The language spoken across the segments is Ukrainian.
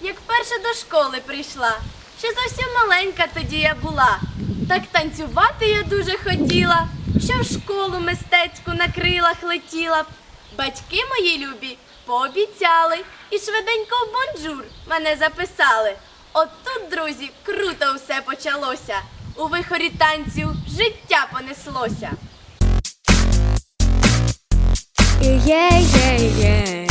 Як вперше до школи прийшла. Ще зовсім маленька тоді я була. Так танцювати я дуже хотіла, що в школу мистецьку на крилах летіла. Батьки мої любі пообіцяли і швиденько в бонжур мене записали. От тут, друзі, круто все почалося. У вихорі танцю життя понеслося. Yeah, yeah, yeah.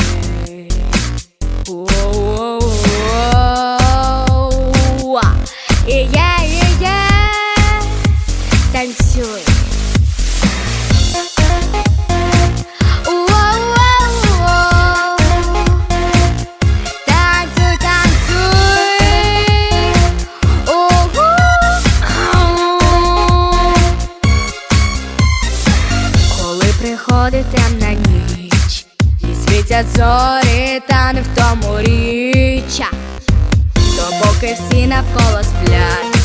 Танцюй. Whoa, whoa, whoa. Танцюй, приходить темна ніч, і світять зорі, та не в тому річ. Поки всі навколо сплять,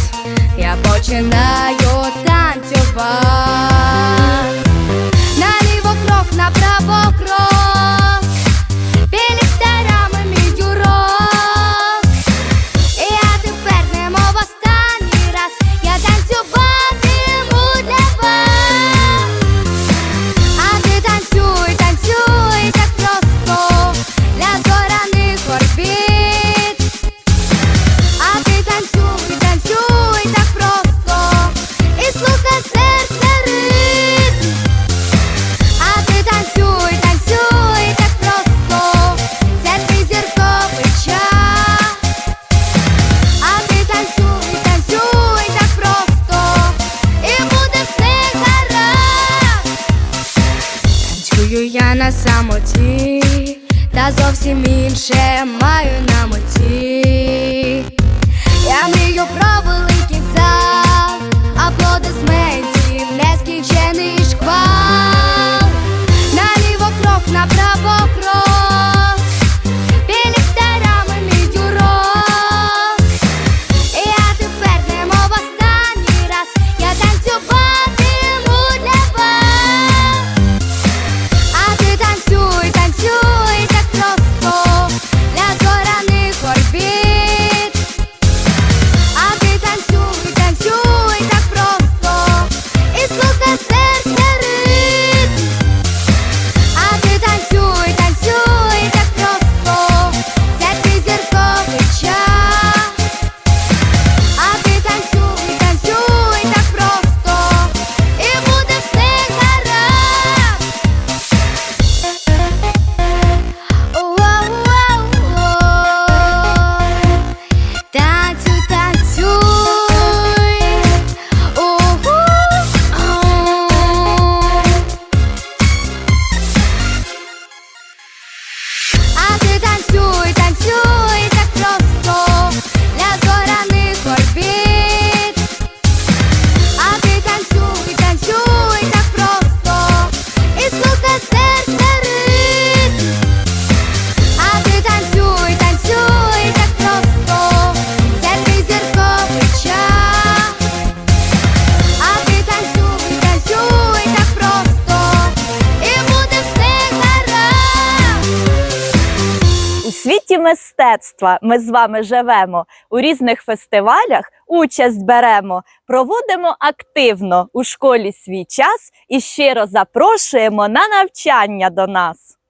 я починаю Танцюю я на самоті, та зовсім інше маю на меті. Я мрію про світі мистецтва ми з вами живемо у різних фестивалях, участь беремо, проводимо активно у школі свій час і щиро запрошуємо на навчання до нас.